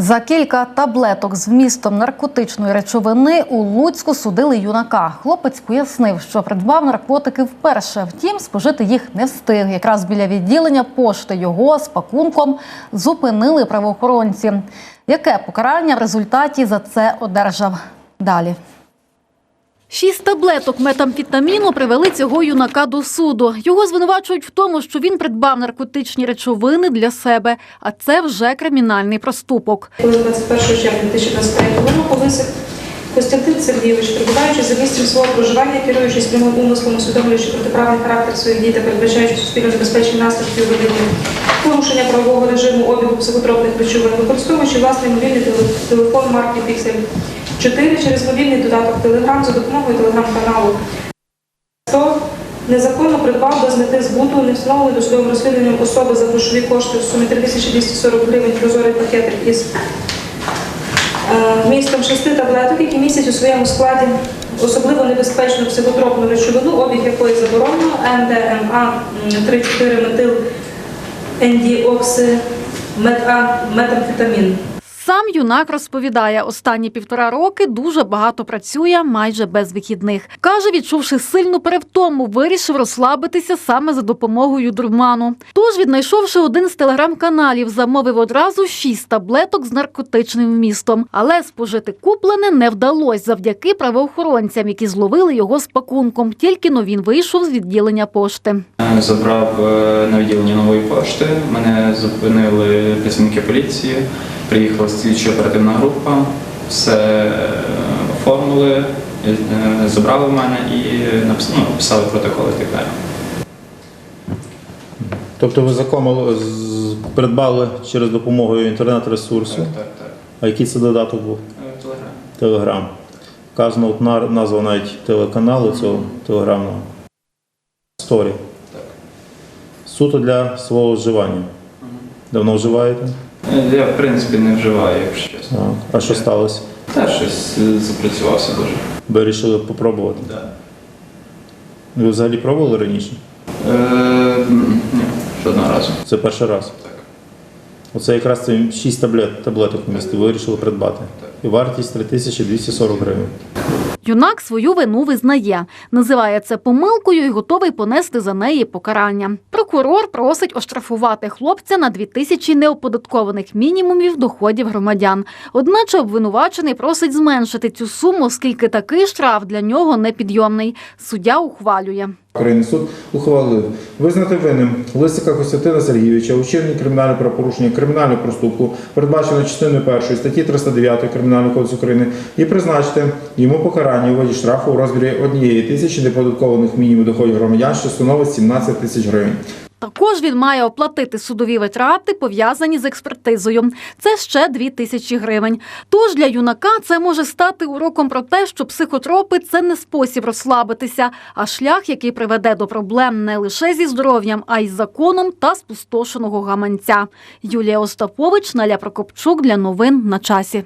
За кілька таблеток з вмістом наркотичної речовини у Луцьку судили юнака. Хлопець пояснив, що придбав наркотики вперше. Втім, спожити їх не встиг. Якраз біля відділення пошти його з пакунком зупинили правоохоронці. Яке покарання в результаті за це одержав? Далі. Шість таблеток метамфетаміну привели цього юнака до суду. Його звинувачують в тому, що він придбав наркотичні речовини для себе, а це вже кримінальний проступок. Коли 21 червня 2023 року висик Костянтин Сергійович, перебуваючи за місцем свого проживання, керуючись прямим умислом, усвідомлюючи протиправний характер своїх дій та передбачаючи суспільно небезпечні наслідки у порушення правового режиму обігу психотропних речовин, використовуючи власний мобільний теле- телефон марки Pixel 4 через мобільний додаток Telegram за допомогою телеграм-каналу 100 незаконно придбав без мети збуту, не встановлений досудовим розслідуванням особи за грошові кошти в сумі 3240 гривень прозорий пакетик із е, вмістом шести таблеток, які містять у своєму складі особливо небезпечну психотропну речовину, обіг якої заборонено МДМА 3,4 метил ендіокси мета, метамфетамін. Сам юнак розповідає, останні півтора роки дуже багато працює, майже без вихідних. Каже, відчувши сильну перевтому, вирішив розслабитися саме за допомогою дурману. Тож, віднайшовши один з телеграм-каналів, замовив одразу шість таблеток з наркотичним вмістом. Але спожити куплене не вдалося завдяки правоохоронцям, які зловили його з пакунком. Тільки но він вийшов з відділення пошти. Забрав е, на відділенні нової пошти. Мене зупинили працівники поліції. Приїхала слідчо оперативна група, все е, оформили, е, забрали в мене і ну, написали протокол і так далі. Тобто ви закомали, придбали через допомогою інтернет-ресурсу. Так, так, так. А який це додаток був? Е, Телеграм. Телеграм. Вказано от назва навіть телеканалу цього телеграмного. Сторі. Так. Суто для свого вживання. Давно вживаєте? Е, Я в принципі не вживаю, якщо чесно. А, а що сталося? Та щось е, запрацювався дуже. Ви вирішили попробувати? Да. Ви взагалі пробували раніше? Е, ні, жодного разу. Це перший раз. Так. Оце якраз це 6 таблет, таблеток в місті ви вирішили придбати. Так. І вартість 3240 гривень. Юнак свою вину визнає, називає це помилкою і готовий понести за неї покарання. Прокурор просить оштрафувати хлопця на 2000 неоподаткованих мінімумів доходів громадян. Одначе обвинувачений просить зменшити цю суму, оскільки такий штраф для нього непідйомний. Суддя ухвалює. Українний суд ухвалив визнати винним Лисика Костянтина Сергійовича у вчиненні кримінального правопорушення кримінального проступку, передбачено частиною 1 статті 309 Кримінального кодексу України, і призначити йому покарання у воді штрафу у розмірі однієї тисячі неподаткованих мінімум доходів громадян, що становить 17 тисяч гривень. Також він має оплатити судові витрати, пов'язані з експертизою. Це ще дві тисячі гривень. Тож для юнака це може стати уроком про те, що психотропи це не спосіб розслабитися, а шлях, який приведе до проблем не лише зі здоров'ям, а й з законом та спустошеного гаманця. Юлія Остапович, Наля Прокопчук для новин на часі.